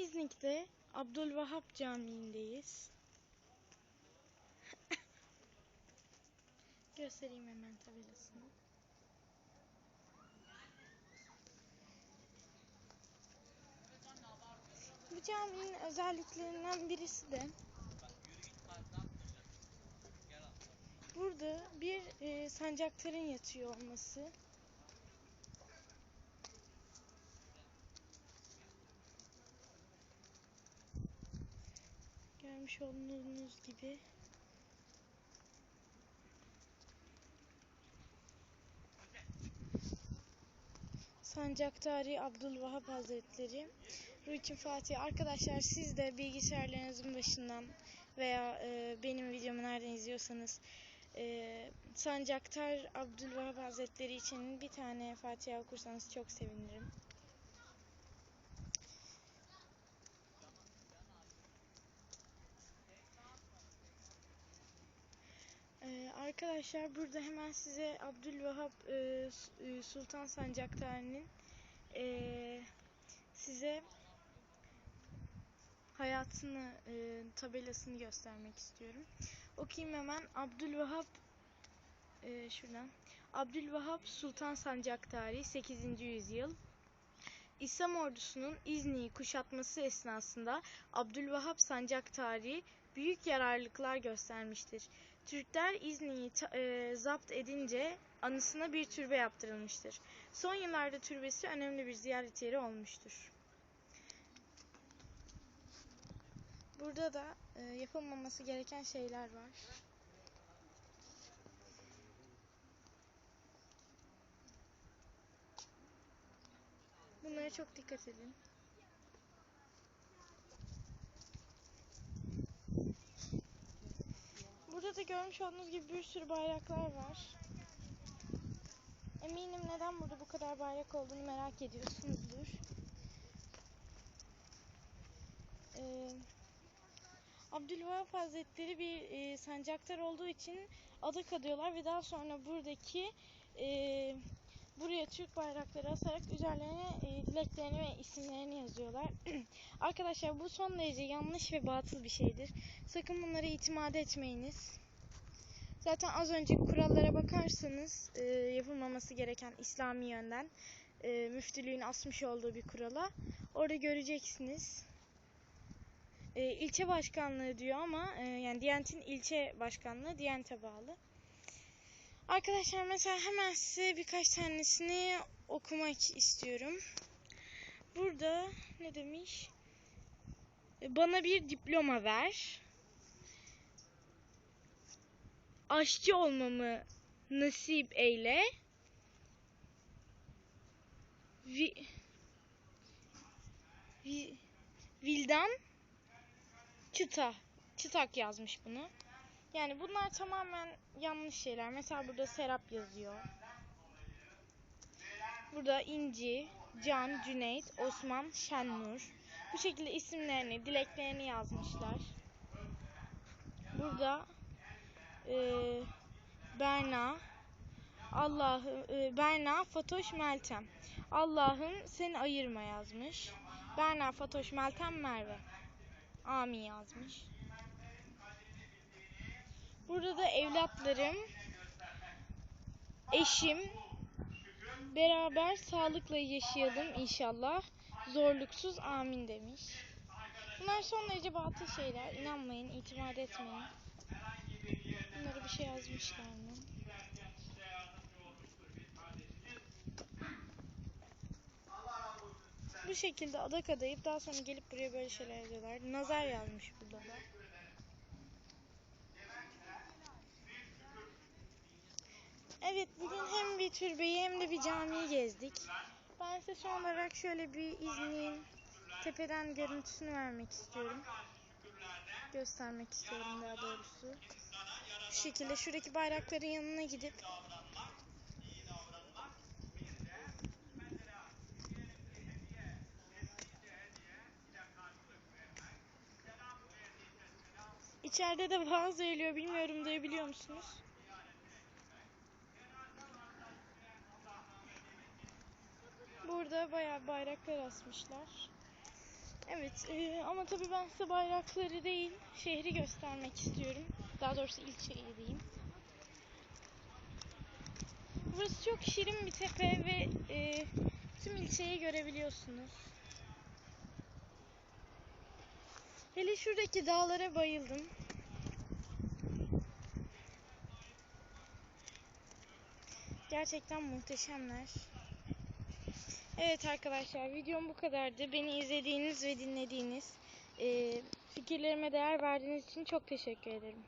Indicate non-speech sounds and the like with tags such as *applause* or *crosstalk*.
İznik'te Abdülvahap Camii'ndeyiz. *laughs* Göstereyim hemen tabelasını. Bu caminin özelliklerinden birisi de burada bir e, sancaktarın yatıyor olması. Görmüş olduğunuz gibi. Sancaktari Abdülvahap Hazretleri. Ruçin Fatih. Arkadaşlar siz de bilgisayarlarınızın başından veya e, benim videomu nereden izliyorsanız e, Sancaktar Abdülvahap Hazretleri için bir tane Fatiha okursanız çok sevinirim. Ee, arkadaşlar burada hemen size Abdülvahap e, e, Sultan Sancaktar'ın e, size hayatını e, tabelasını göstermek istiyorum. Okuyayım hemen. Abdülvahap e, şuradan. Abdülvahap Sultan Sancaktari 8. yüzyıl İslam ordusunun İznik'i kuşatması esnasında Abdülvahap Sancaktari büyük yararlılıklar göstermiştir. Türkler İznik'i ta- e, zapt edince anısına bir türbe yaptırılmıştır. Son yıllarda türbesi önemli bir ziyaret yeri olmuştur. Burada da e, yapılmaması gereken şeyler var. Bunlara çok dikkat edin. Burada da görmüş olduğunuz gibi bir sürü bayraklar var. Eminim neden burada bu kadar bayrak olduğunu merak ediyorsunuzdur. Ee, Abdülvahap Hazretleri bir e, sancaktar olduğu için adak adıyorlar ve daha sonra buradaki e, buraya Türk bayrakları asarak üzerlerine e, dileklerini ve isimlerini yazıyorlar. *clears throat* Arkadaşlar bu son derece yanlış ve batıl bir şeydir. Sakın bunlara itimat etmeyiniz. Zaten az önceki kurallara bakarsanız e, yapılmaması gereken İslami yönden e, müftülüğün asmış olduğu bir kurala orada göreceksiniz. E, ilçe başkanlığı diyor ama e, yani Diyanet'in ilçe başkanlığı Diyanet'e bağlı. Arkadaşlar mesela hemen size birkaç tanesini okumak istiyorum. Burada ne demiş? Bana bir diploma ver. Aşçı olmamı nasip eyle. Vi, vi, Vildan Çıta. Çıtak yazmış bunu. Yani bunlar tamamen yanlış şeyler. Mesela burada Serap yazıyor. Burada İnci, Can, Cüneyt, Osman, Şennur. Bu şekilde isimlerini, dileklerini yazmışlar. Burada eee Berna, Allah'ım e, Berna, Fatoş, Meltem. Allah'ım seni ayırma yazmış. Berna, Fatoş, Meltem, Merve. Amin yazmış. Burada da evlatlarım, eşim, beraber sağlıkla yaşayalım inşallah. Zorluksuz amin demiş. Bunlar son derece batıl şeyler. İnanmayın, itimat etmeyin. Bunlara bir şey yazmışlar mı? Bu şekilde adak adayıp daha sonra gelip buraya böyle şeyler yazıyorlar. Nazar yazmış burada da. Evet bugün hem bir türbeyi hem de bir camiyi gezdik. Ben size son olarak şöyle bir İznik'in tepeden görüntüsünü vermek istiyorum. Göstermek istiyorum daha doğrusu. Şekilde şuradaki bayrakların yanına gidip İçeride de bazı eğiliyor. Bilmiyorum duyabiliyor musunuz? Burada bayağı bayraklar asmışlar. Evet e, ama tabii ben size bayrakları değil şehri göstermek istiyorum. Daha doğrusu ilçeyi diyeyim. Burası çok şirin bir tepe ve e, tüm ilçeyi görebiliyorsunuz. Hele şuradaki dağlara bayıldım. Gerçekten muhteşemler. Evet arkadaşlar videom bu kadardı. Beni izlediğiniz ve dinlediğiniz, e, fikirlerime değer verdiğiniz için çok teşekkür ederim.